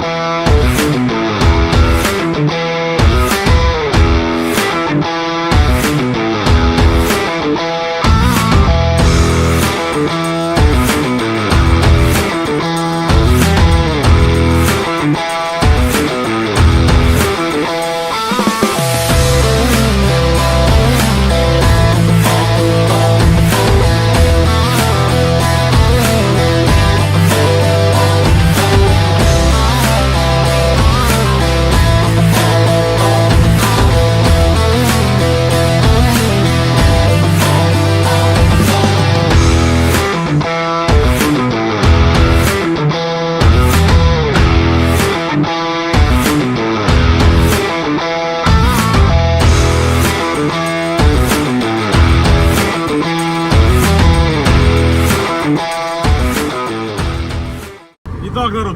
І так,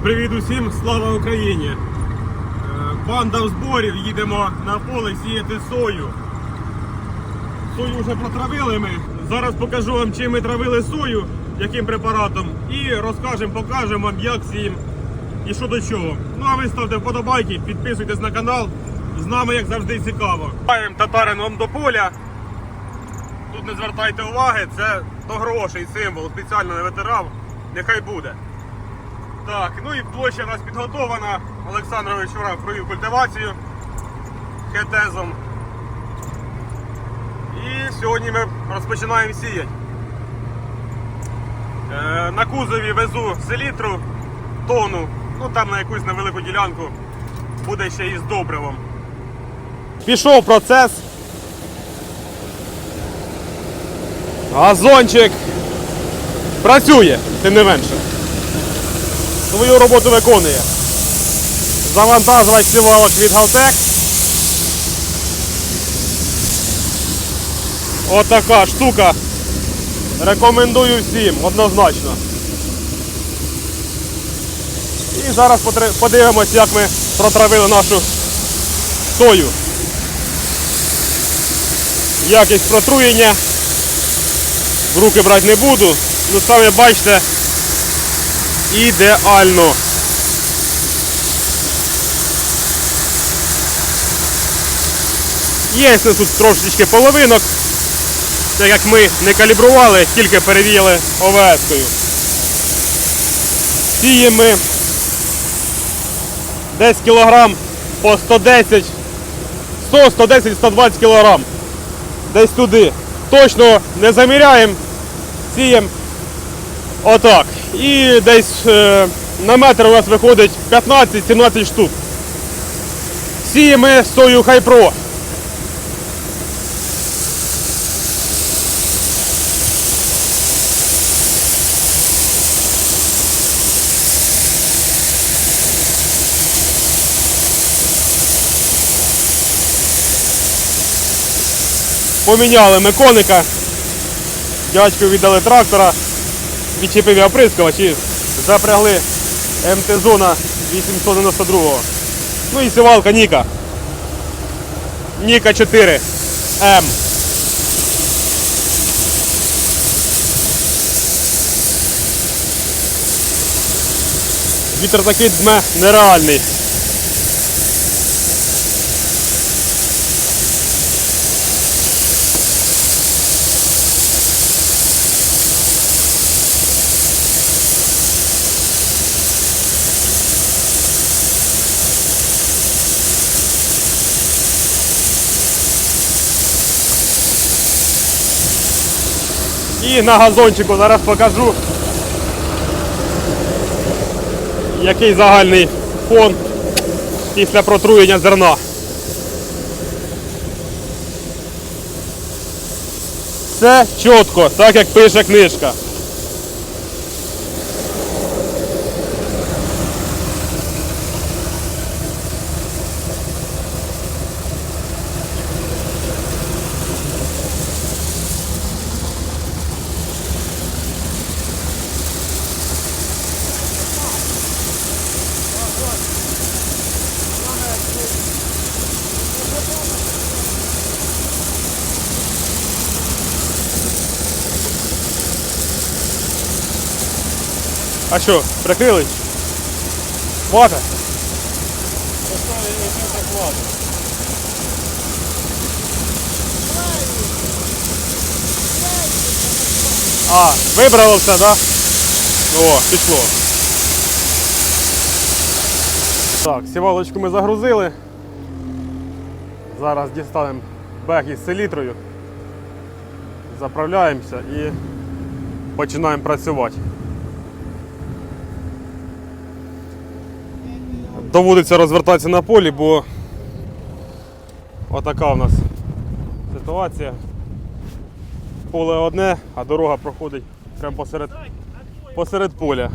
привіт усім, слава Україні! Е, Банда в зборів, їдемо на поле сіяти сою. Сою вже протравили ми. Зараз покажу вам, чим ми травили сою, яким препаратом, і розкажемо, покажемо вам, як сіємо і що до чого. Ну а ви ставте вподобайки, підписуйтесь на канал. З нами, як завжди, цікаво. Маємо татарином до поля. Тут не звертайте уваги, це до грошей символ, спеціально не витирав. Нехай буде. Так, ну і площа у нас підготована. Олександрович вчора провів культивацію хетезом. І сьогодні ми розпочинаємо сіяти. Е, на кузові везу селітру, тону, ну там на якусь невелику ділянку буде ще і з добривом. Пішов процес. Газончик працює, тим не менше свою роботу виконує. Завантажувач сівалок від Галтек. Отака штука. Рекомендую всім, однозначно. І зараз подивимось, як ми протравили нашу сою. Якість протруєння. В руки брати не буду. Ну самі бачите, ідеально. Є тут трошечки половинок, так як ми не калібрували, тільки перевіяли ОВС-кою. Сіємо ми десь кілограм по 110, 100, 110, 120 кілограм. Десь туди. Точно не заміряємо, сіємо Отак. І десь е, на метр у нас виходить 15-17 штук. Сіємо ми сою Хайпро. Поміняли ми коника. Дядьку віддали трактора відчепив я оприскувач запрягли МТ-зона 892-го. Ну і сівалка Ніка. Ніка 4 М. Вітер такий дме нереальний. І на газончику зараз покажу, який загальний фон після протруєння зерна. Все чітко, так як пише книжка. А що, прикрились? Хвата? А, вибрало все, так? О, пішло. Так, сівалочку ми загрузили. Зараз дістанемо бег із селітрою. Заправляємося і починаємо працювати. Доводиться розвертатися на полі, бо отака у нас ситуація. Поле одне, а дорога проходить прямо посеред, посеред поля.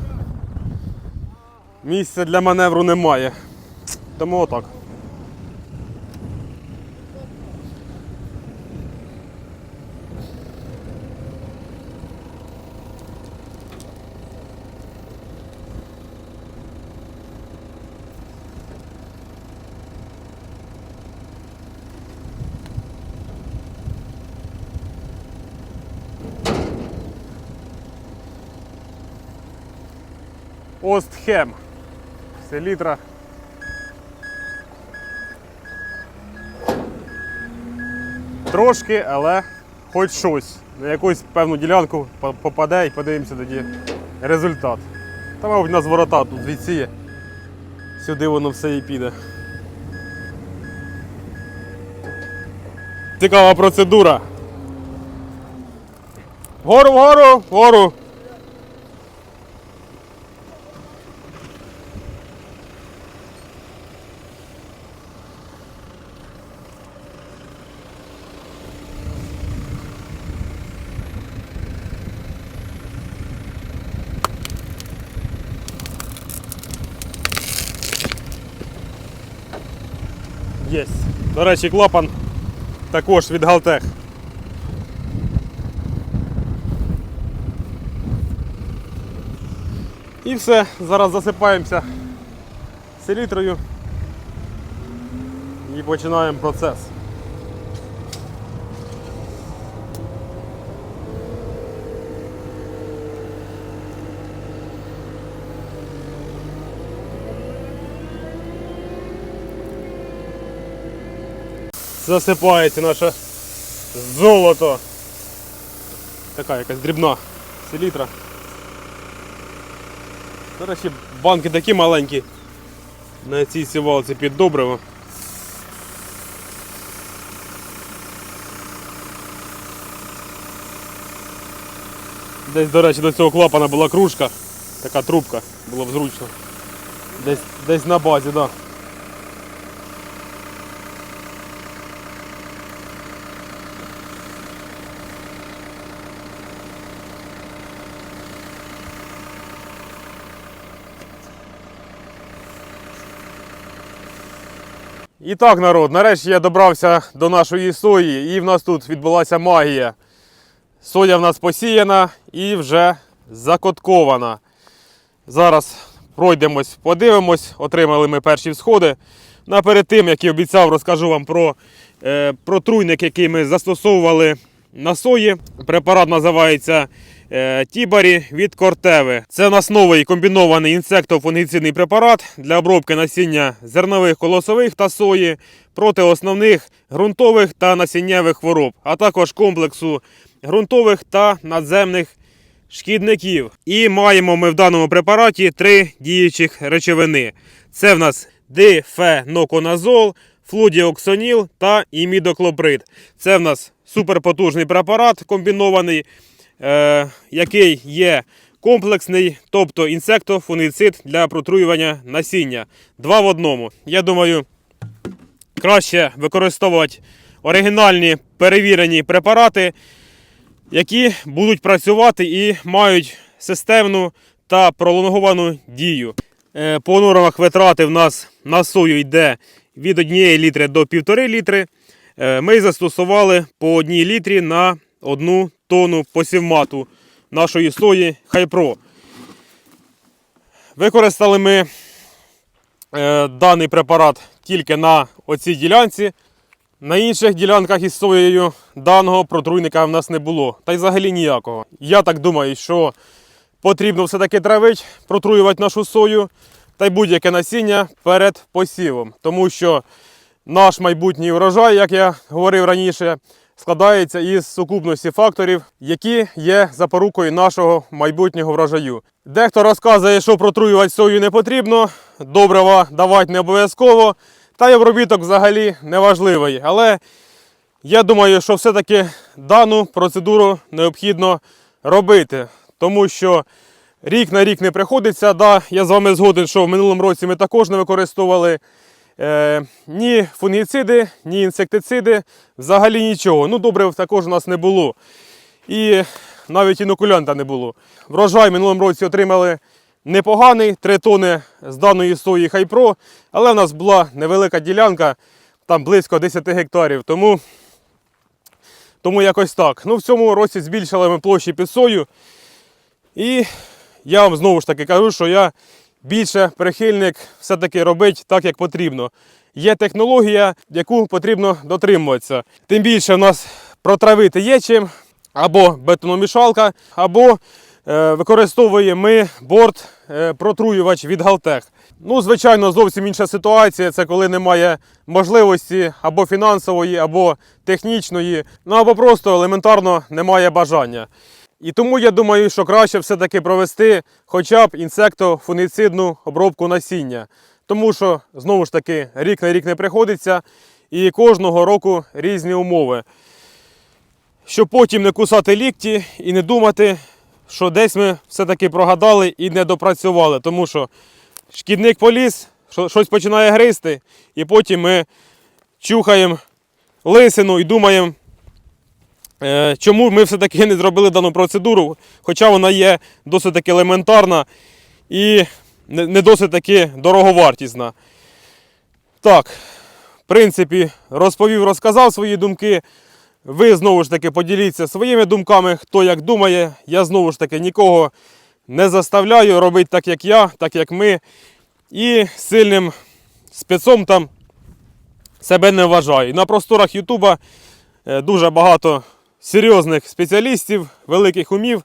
Місця для маневру немає. Тому отак. Остхем. Селітра. Трошки, але хоч щось. На якусь певну ділянку попаде і подивимося тоді результат. Та, мабуть, нас ворота тут звідси. Сюди воно все і піде. Цікава процедура. Вгору, вгору, вгору. До речі, клапан також від Галтех. І все, зараз засипаємося селітрою і починаємо процес. Засипається наше золото. Така якась дрібна селітра. До речі, банки такі маленькі на цій сівалці під добриво. Десь, до речі, до цього клапана була кружка, така трубка, було б зручно. Десь, десь на базі, так. Да. І так, народ, нарешті я добрався до нашої сої, і в нас тут відбулася магія. Соя в нас посіяна і вже закоткована. Зараз пройдемось, подивимось, отримали ми перші всходи. Ну, перед тим, як і обіцяв, розкажу вам про е, протруйник, який ми застосовували на сої. Препарат називається Тібарі від Кортеви. Це у нас новий комбінований інсектофунгіцидний препарат для обробки насіння зернових колосових та сої проти основних ґрунтових та насіннєвих хвороб, а також комплексу ґрунтових та надземних шкідників. І маємо ми в даному препараті три діючих речовини. Це в нас дифеноконазол, флудіоксоніл та імідоклоприд. Це в нас суперпотужний препарат комбінований, е, який є комплексний, тобто інсектофунгіцид для протруювання насіння. Два в одному. Я думаю, краще використовувати оригінальні перевірені препарати, які будуть працювати і мають системну та пролонговану дію. Е, По нормах витрати в нас на сою йде від 1 літри до 1,5 літри. Е, Ми застосували по 1 літрі на 1 тонну посівмату нашої сої Хайпро. Використали ми е, даний препарат тільки на оцій ділянці. На інших ділянках із соєю даного протруйника в нас не було. Та й взагалі ніякого. Я так думаю, що потрібно все-таки травити, протруювати нашу сою. та й будь-яке насіння перед посівом. Тому що наш майбутній врожай, як я говорив раніше, складається із сукупності факторів, які є запорукою нашого майбутнього врожаю. Дехто розказує, що протруювати сою не потрібно, добрива давати не обов'язково, та й обробіток взагалі не важливий. Але я думаю, що все-таки дану процедуру необхідно робити, тому що рік на рік не приходиться. Да, я з вами згоден, що в минулому році ми також не використовували е, ні фунгіциди, ні інсектициди, взагалі нічого. Ну, добре, також у нас не було. І навіть інокулянта не було. Врожай минулому році отримали непоганий, 3 тони з даної сої Хайпро, але в нас була невелика ділянка, там близько 10 гектарів. Тому, тому якось так. Ну, в цьому році збільшили ми площі під сою. І я вам знову ж таки кажу, що я більше прихильник все-таки робити так, як потрібно. Є технологія, яку потрібно дотримуватися. Тим більше в нас протравити є чим, або бетономішалка, або е, використовуємо ми борт е, протруювач від Галтех. Ну, звичайно, зовсім інша ситуація. Це коли немає можливості або фінансової, або технічної, ну або просто елементарно немає бажання. І тому я думаю, що краще все-таки провести хоча б інсектофунгіцидну обробку насіння. Тому що, знову ж таки, рік на рік не приходиться і кожного року різні умови. Щоб потім не кусати лікті і не думати, що десь ми все-таки прогадали і не допрацювали. Тому що шкідник поліз, що- щось починає гризти, і потім ми чухаємо лисину і думаємо, Чому ми все-таки не зробили дану процедуру, хоча вона є досить таки елементарна і не не досить таки дороговартісна. Так, в принципі, розповів, розказав свої думки. Ви знову ж таки поділіться своїми думками, хто як думає. Я знову ж таки нікого не заставляю робити так, як я, так як ми. І сильним спецом там себе не вважаю. На просторах Ютуба е, дуже багато серйозних спеціалістів, великих умів.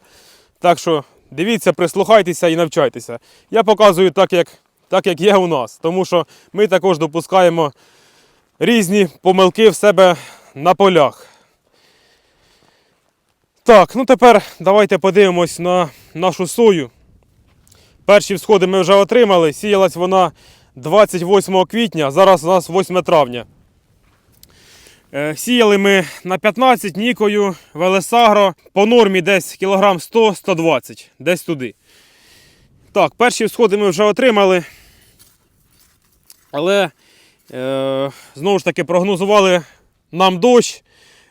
Так що дивіться, прислухайтеся і навчайтеся. Я показую так, як, так, як є у нас, тому що ми також допускаємо різні помилки в себе на полях. Так, ну тепер давайте подивимось на нашу сою. Перші всходи ми вже отримали. Сіялась вона 28 квітня, зараз у нас 8 травня. Е, Сіяли ми на 15 нікою, Велесагро, по нормі десь кілограм 100-120, десь туди. Так, перші всходи ми вже отримали. Але е, знову ж таки прогнозували нам дощ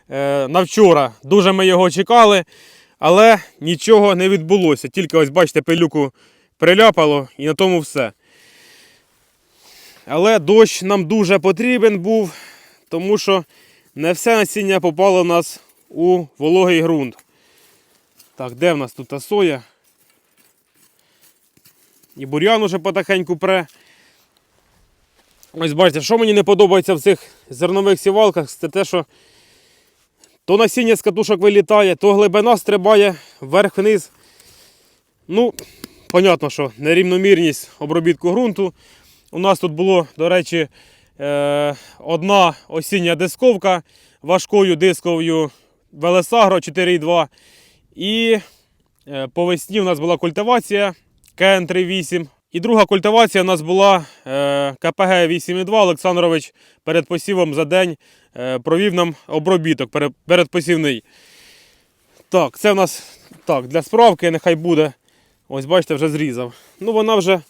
е, на вчора. Дуже ми його чекали, але нічого не відбулося. Тільки ось бачите, пилюку приляпало і на тому все. Але дощ нам дуже потрібен був, тому що не все насіння попало в нас у вологий ґрунт. Так, де в нас тут та соя? І бур'ян уже потихеньку пре. Ось бачите, що мені не подобається в цих зернових сівалках, це те, що то насіння з катушок вилітає, то глибина стрибає вверх-вниз. Ну, понятно, що нерівномірність обробітку ґрунту. У нас тут було, до речі, одна осіння дисковка важкою дисковою Велесагро 4,2. І е, по весні у нас була культивація КН38. І друга культивація у нас була е, КПГ 8,2. Олександрович перед посівом за день е, провів нам обробіток передпосівний. Так, це в нас так, для справки нехай буде. Ось бачите, вже зрізав. Ну вона вже,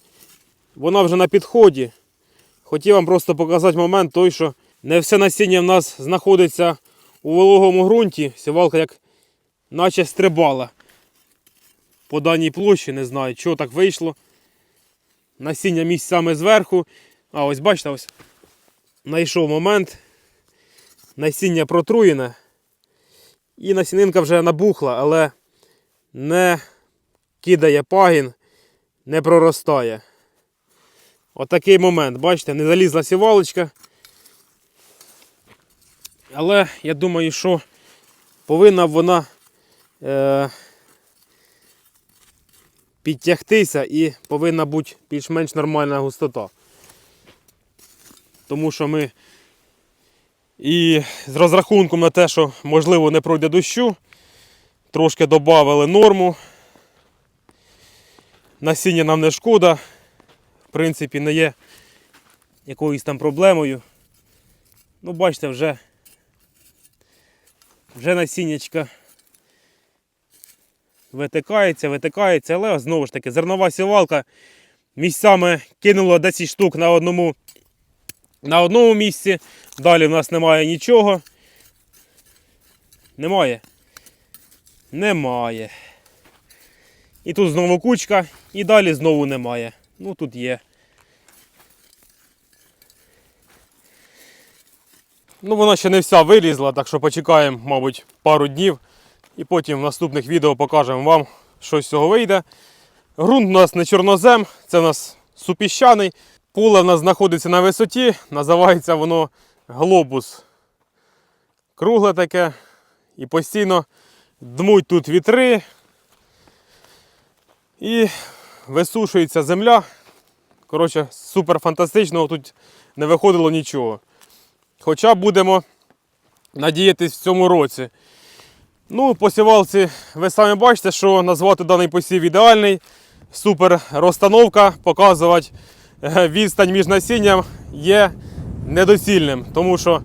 вона вже на підході. Хотів вам просто показати момент той, що не все насіння в нас знаходиться у вологому ґрунті. Сівалка як наче стрибала по даній площі, не знаю, чого так вийшло. Насіння місцями зверху. А ось бачите, ось знайшов момент. Насіння протруєне. І насінинка вже набухла, але не кидає пагін, не проростає. Отакий момент, бачите, не залізла сівалочка. Але я думаю, що повинна вона е, підтягтися і повинна бути більш-менш нормальна густота. Тому що ми і з розрахунком на те, що можливо не пройде дощу, трошки додали норму. Насіння нам не шкода, принципі, не є якоюсь там проблемою. Ну, бачите, вже, вже насіннячка витикається, витикається, але знову ж таки зернова сівалка місцями кинула 10 штук на одному, на одному місці. Далі в нас немає нічого. Немає. Немає. І тут знову кучка, і далі знову немає. Ну тут є. Ну, вона ще не вся вилізла, так що почекаємо, мабуть, пару днів. І потім в наступних відео покажемо вам, що з цього вийде. Грунт у нас не чорнозем, це у нас супіщаний. Поле в нас знаходиться на висоті, називається воно глобус. Кругле таке. І постійно дмуть тут вітри. І висушується земля. Коротше, супер фантастично, тут не виходило нічого. Хоча будемо надіятись в цьому році. Ну, по сівалці ви самі бачите, що назвати даний посів ідеальний. Супер розстановка, показувати е, відстань між насінням є недоцільним. Тому що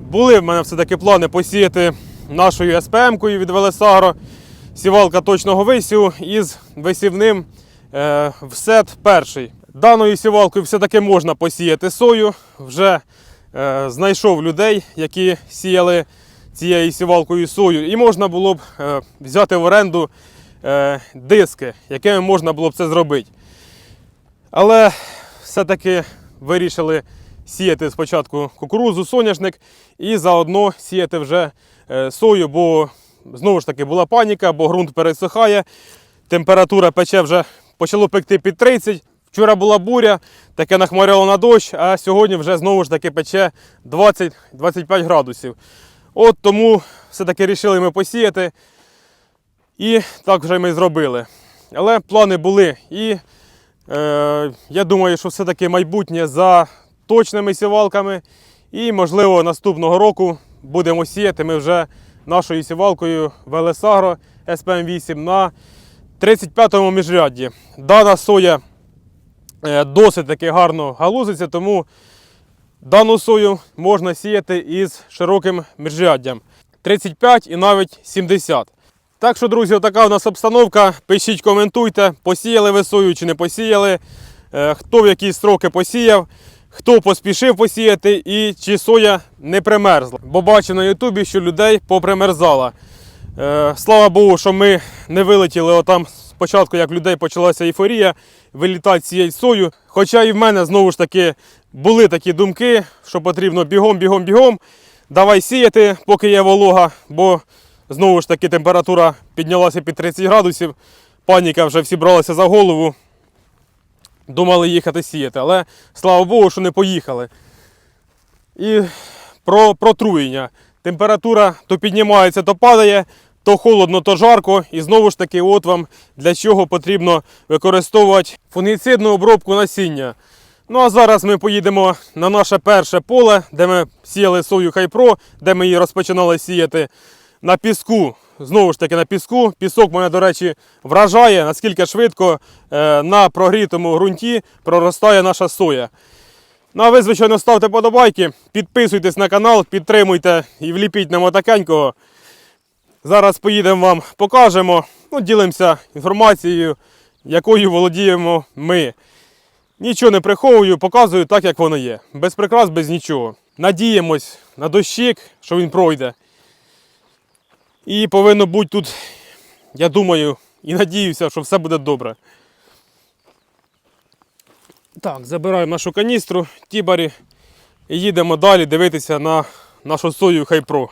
були в мене все-таки плани посіяти нашою СПМ-кою від Велесагро. Сівалка точного висіву із висівним в сет перший. Даною сівалкою все-таки можна посіяти сою. Вже е, знайшов людей, які сіяли цією сівалкою сою. І можна було б е, взяти в оренду е, диски, якими можна було б це зробити. Але все-таки вирішили сіяти спочатку кукурузу, соняшник і заодно сіяти вже е, сою, бо знову ж таки була паніка, бо ґрунт пересихає, температура пече вже почало пекти під 30. Вчора була буря, таке нахмаряло на дощ, а сьогодні вже знову ж таки пече 20-25 градусів. От тому все-таки вирішили ми посіяти. І так вже ми зробили. Але плани були. І е, я думаю, що все-таки майбутнє за точними сівалками. І, можливо, наступного року будемо сіяти ми вже нашою сівалкою Велесагро SPM8 на 35-му міжрядді. Дана соя е, досить таки гарно галузиться, тому Дану сою можна сіяти із широким міжряддям 35 і навіть 70. Так що, друзі, така у нас обстановка. Пишіть, коментуйте, посіяли ви сою чи не посіяли, е, хто в які строки посіяв, хто поспішив посіяти і чи соя не примерзла. Бо бачу на Ютубі, що людей попримерзала. Е, Слава Богу, що ми не вилетіли отам спочатку, як людей почалася ейфорія, вилітати цією сою. Хоча і в мене знову ж таки були такі думки, що потрібно бігом, бігом, бігом. Давай сіяти, поки є волога, бо знову ж таки температура піднялася під 30 градусів. Паніка вже всі бралися за голову. Думали їхати сіяти, але слава Богу, що не поїхали. І про протруєння. Температура то піднімається, то падає, то холодно, то жарко. І знову ж таки, от вам для чого потрібно використовувати фунгіцидну обробку насіння. Ну а зараз ми поїдемо на наше перше поле, де ми сіяли сою Хайпро, де ми її розпочинали сіяти на піску. Знову ж таки на піску. Пісок мене, до речі, вражає, наскільки швидко е, на прогрітому ґрунті проростає наша соя. Ну а ви, звичайно, ставте подобайки, підписуйтесь на канал, підтримуйте і вліпіть нам отакенького. Зараз поїдемо вам, покажемо, ну, ділимося інформацією, якою володіємо ми. Нічого не приховую, показую так, як воно є. Без прикрас, без нічого. Надіємось на дощик, що він пройде. І повинно бути тут, я думаю, і надіюся, що все буде добре. Так, забираємо нашу каністру, тібарі і їдемо далі дивитися на нашу сою Хайпро.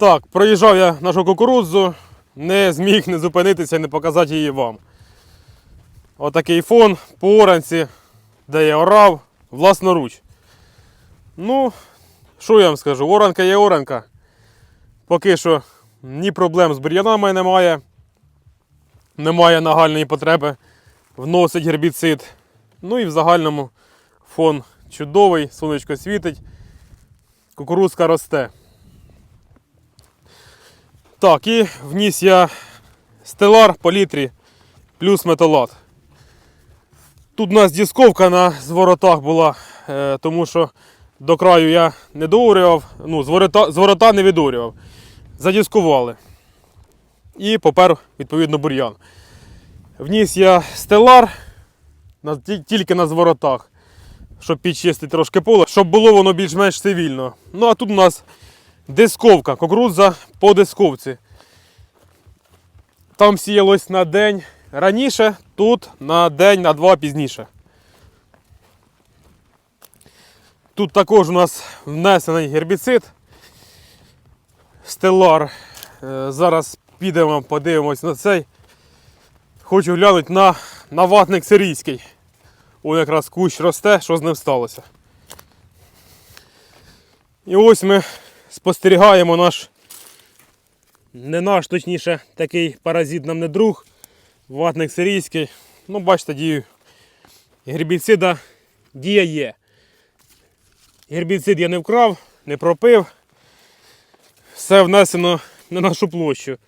Так, проїжджав я нашу кукурудзу, не зміг не зупинитися і не показати її вам. Отакий фон по оранці, де я орав власноруч. Ну, що я вам скажу, оранка є оранка. Поки що ні проблем з бур'янами немає. немає нагальної потреби вносить гербіцид. Ну і в загальному фон чудовий, сонечко світить, кукурузка росте. Так, і вніс я стелар по літрі плюс металат. Тут у нас дисковка на зворотах була, е, тому що до краю я не доурював, ну, з ворота, не відорював. Задіскували. І попер, відповідно, бур'ян. Вніс я стелар тільки на зворотах, щоб підчистити трошки поле, щоб було воно більш-менш цивільно. Ну а тут у нас дисковка, кукурудза по дисковці. Там сіялось на день раніше, тут на день, на два пізніше. Тут також у нас внесений гербіцид. Стелар. Е, Зараз підемо, подивимось на цей. Хочу глянути на, на ватник сирійський. Ось якраз кущ росте, що з ним сталося. І ось ми спостерігаємо наш, не наш, точніше, такий паразит нам не друг, ватник сирійський. Ну, бачите, дію гербіцида дія є. Гербіцид я не вкрав, не пропив. Все внесено на нашу площу.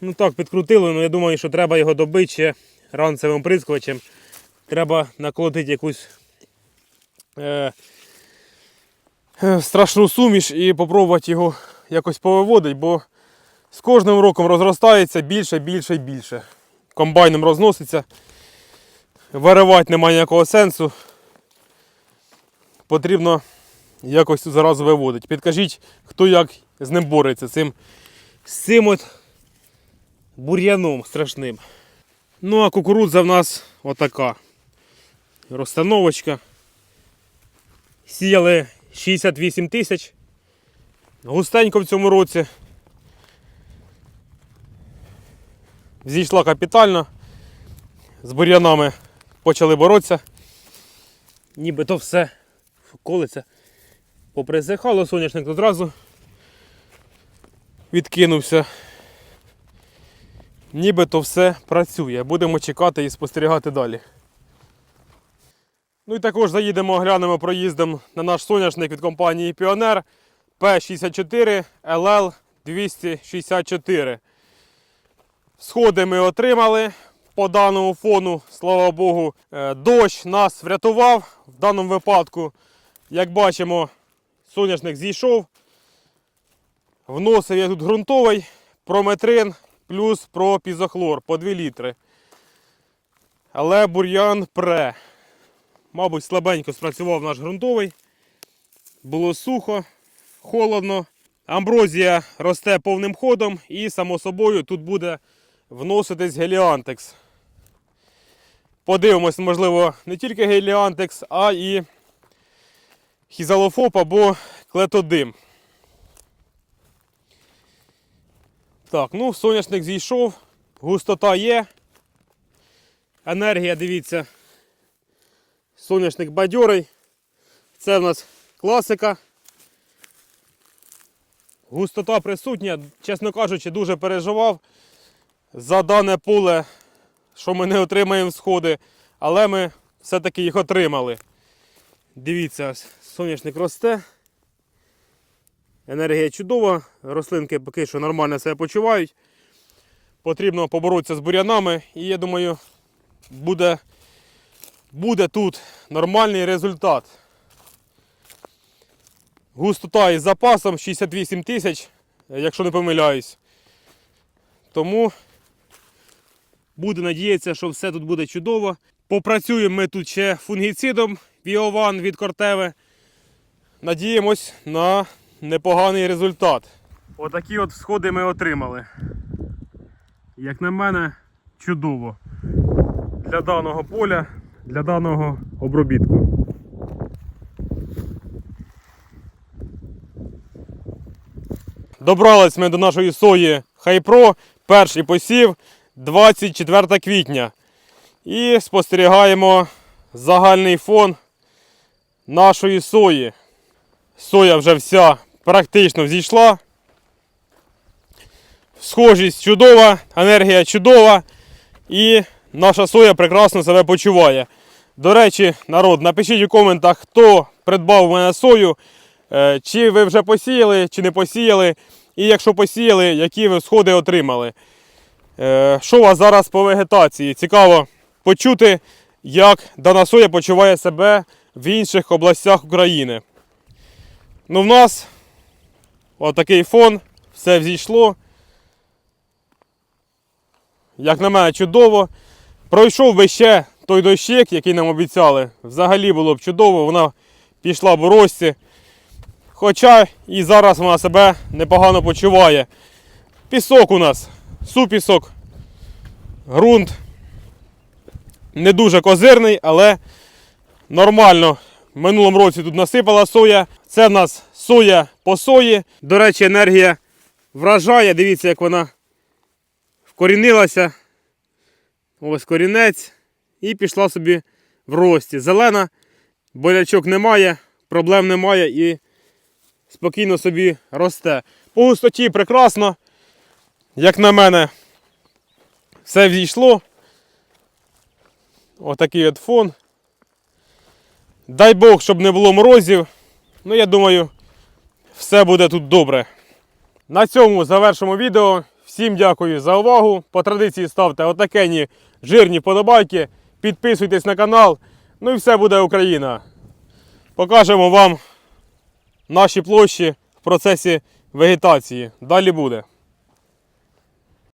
Ну так, підкрутили, але я думаю, що треба його добити ще ранцевим прискувачем. Треба наколотити якусь е, е, страшну суміш і спробувати його якось повиводити, бо з кожним роком розростається більше, більше і більше. Комбайном розноситься. Виривати немає ніякого сенсу. Потрібно якось цю заразу виводити. Підкажіть, хто як з ним бореться, цим, з цим от бур'яном страшним. Ну а кукурудза в нас отака. Розстановочка. Сіяли 68 тисяч. Густенько в цьому році. Зійшла капітально. З бур'янами почали боротися. Нібито все колиться. Поприсихало, соняшник одразу відкинувся. Нібито все працює. Будемо чекати і спостерігати далі. Ну і також заїдемо, оглянемо проїздом на наш соняшник від компанії Піонер P64 LL 264. Сходи ми отримали по даному фону, слава Богу. Е, Дощ нас врятував в даному випадку. Як бачимо, соняшник зійшов. Вносив я тут ґрунтовий прометрин плюс пропізохлор по 2 літри. Але бур'ян пре. Мабуть, слабенько спрацював наш ґрунтовий. Було сухо, холодно. Амброзія росте повним ходом і, само собою, тут буде вноситись геліантекс. Подивимось, можливо, не тільки геліантекс, а і хізалофоп або клетодим. Так, ну, соняшник зійшов, густота є. Енергія, дивіться. Соняшник бадьорий. Це в нас класика. Густота присутня, чесно кажучи, дуже переживав за дане поле, що ми не отримаємо сходи, але ми все-таки їх отримали. Дивіться, ось соняшник росте. Енергія чудова, рослинки поки що нормально себе почувають. Потрібно поборотися з бур'янами і я думаю, буде, буде тут нормальний результат. Густота із запасом 68 тисяч, якщо не помиляюсь. Тому буде надіятися, що все тут буде чудово. Попрацюємо ми тут ще фунгіцидом Віован від Кортеви. Надіємось на непоганий результат. Отакі от сходи ми отримали. Як на мене, чудово. Для даного поля, для даного обробітку. Добрались ми до нашої сої Хайпро, перший посів 24 квітня. І спостерігаємо загальний фон нашої сої. Соя вже вся практично зійшла. схожість чудова, енергія чудова. І наша соя прекрасно себе почуває. До речі, народ, напишіть у коментах, хто придбав у мене сою, е, чи ви вже посіяли, чи не посіяли. І якщо посіяли, які ви сходи отримали. Е, Що у вас зараз по вегетації? Цікаво почути, як дана соя почуває себе в інших областях України. Ну, в нас отакий фон, все взійшло. Як на мене, чудово. Пройшов би ще той дощик, який нам обіцяли. Взагалі було б чудово, вона пішла в рості. Хоча і зараз вона себе непогано почуває. Пісок у нас, супісок, ґрунт. Не дуже козирний, але нормально. В минулому році тут насипала соя. Це в нас соя по сої. До речі, енергія вражає. Дивіться, як вона вкорінилася. Ось корінець. І пішла собі в рості. Зелена, болячок немає, проблем немає і спокійно собі росте. По густоті прекрасно. Як на мене, все взійшло. Отакий от фон. Дай Бог, щоб не було морозів. Ну, я думаю, все буде тут добре. На цьому завершимо відео. Всім дякую за увагу. По традиції ставте отакені жирні подобайки. Підписуйтесь на канал. Ну і все буде Україна. Покажемо вам наші площі в процесі вегетації. Далі буде.